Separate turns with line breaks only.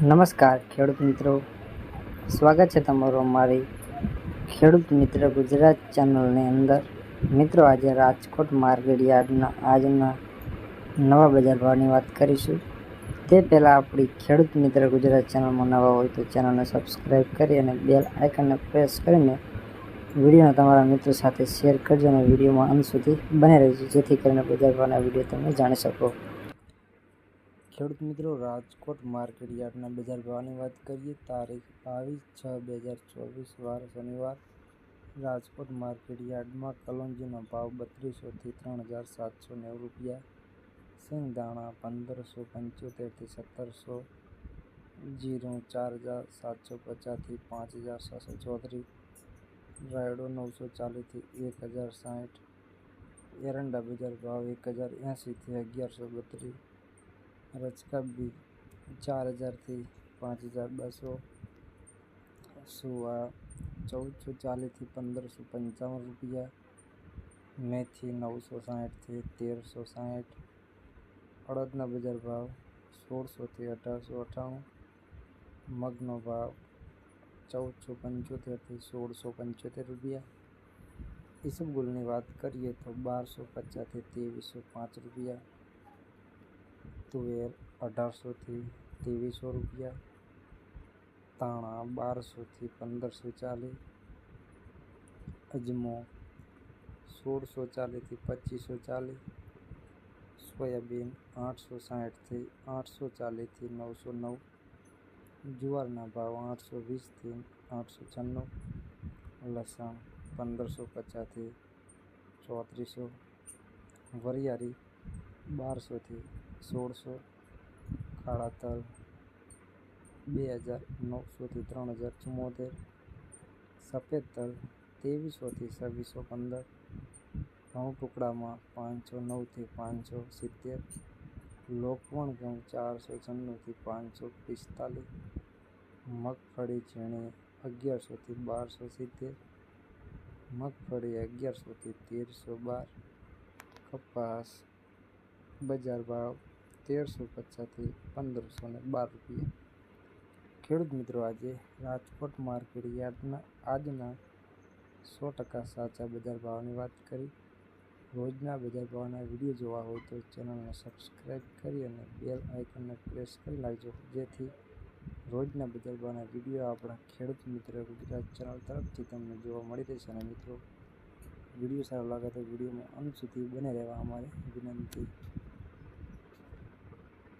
નમસ્કાર, ખેડૂત મિત્રો. સ્વાગત છે તમારું અમારી ખેડૂત મિત્ર ગુજરાત ચેનલની અંદર. મિત્રો, આજે રાજકોટ માર્કેટ યાર્ડના આજના નવા બજાર ભાવની વાત કરીશું. તે પહેલાં આપણી ખેડૂત મિત્ર ગુજરાત ચેનલમાં નવા હોય તો ચેનલને સબસ્ક્રાઈબ કરી અને બેલ આઇકનને પ્રેસ કરીને વિડીયોને તમારા મિત્રો સાથે શેર કરજો અને વિડીયોમાં અંત સુધી બને રહેજો, જેથી કરીને બજાર ભાવના વીડિયો તમે જાણી શકો. ખેડૂત મિત્રો, રાજકોટ માર્કેટ યાર્ડના બજાર ભાવની વાત કરીએ, તારીખ બાવીસ છ બે હજાર ચોવીસ, વાર શનિવાર. રાજકોટ માર્કેટ યાર્ડમાં કલોંજીનો ભાવ બત્રીસોથી ત્રણ હજાર સાતસો નેવું રૂપિયા સિંગદાણા પંદરસો પંચોતેરથી સત્તરસો, જીરું ચાર હજાર સાતસો પચાસથી પાંચ હજાર છસો ચોત્રીસ, રાયડો નવસો ચાલીસથી એક હજાર સાઠ, એરંડા બજાર ભાવ એક હજાર એંશીથી અગિયારસો બત્રીસ રચકા બી ચાર હજારથી પાંચ હજાર બસો સુવા ચૌદસો ચાલીસથી પંદરસો પંચાવન રૂપિયા મેથી નવસો સાઠથી તેરસો સાઠ અડદના બજાર ભાવ સોળસોથી અઢારસો અઠ્ઠાણું મગનો ભાવ ચૌદસો પંચોતેરથી સોળસો પંચોતેર રૂપિયા ઈસબગુલની વાત કરીએ તો બારસો પચાસથી ત્રેવીસો પાંચ રૂપિયા તુવેર અઢારસોથી ત્રેવીસો રૂપિયા, ધાણા બારસોથી પંદરસો ચાલીસ, અજમો સોળસો ચાલીસથી પચીસો ચાલીસ, સોયાબીન આઠસો સાઠથી આઠસો ચાલીસથી નવસો નવ, જુવારના ભાવ આઠસો વીસથી આઠસો છન્નું, લસણ પંદરસો પચાસથી ચોત્રીસો, વરિયાળી બારસોથી સોળસો કાળા તલ, બે હજાર નવસોથી ત્રણ હજાર ચુમ્મોતેર સફેદ તલ, ત્રેવીસોથી છવ્વીસો પંદર, ઘઉં ટુકડામાં પાંચસો નવથી પાંચસો સિત્તેર, લોકવણ ઘઉં ચારસો છન્નુંથી પાંચસો પિસ્તાલીસ, મગફળી ઝીણી અગિયારસોથી બારસો સિત્તેર, મગફળી અગિયારસોથી તેરસો બાર, કપાસ બજાર ભાવ તેરસો પચાસથી પંદરસો ને બાર રૂપિયા. ખેડૂત મિત્રો, આજે રાજકોટ માર્કેટ યાર્ડના આજના સો ટકા સાચા બજાર ભાવની વાત કરી. રોજના બજાર ભાવના વીડિયો જોવા હોય તો ચેનલને સબસ્ક્રાઈબ કરી અને બેલ આઇકનને પ્રેસ કરી નાખજો, જેથી રોજના બજાર ભાવના વીડિયો આપણા ખેડૂત મિત્ર ગુજરાત ચેનલ તરફથી તમને જોવા મળી રહેશે. અને મિત્રો, વીડિયો સારો લાગે તો વિડીયોમાં અંત સુધી બને રહેવા અમારી વિનંતી.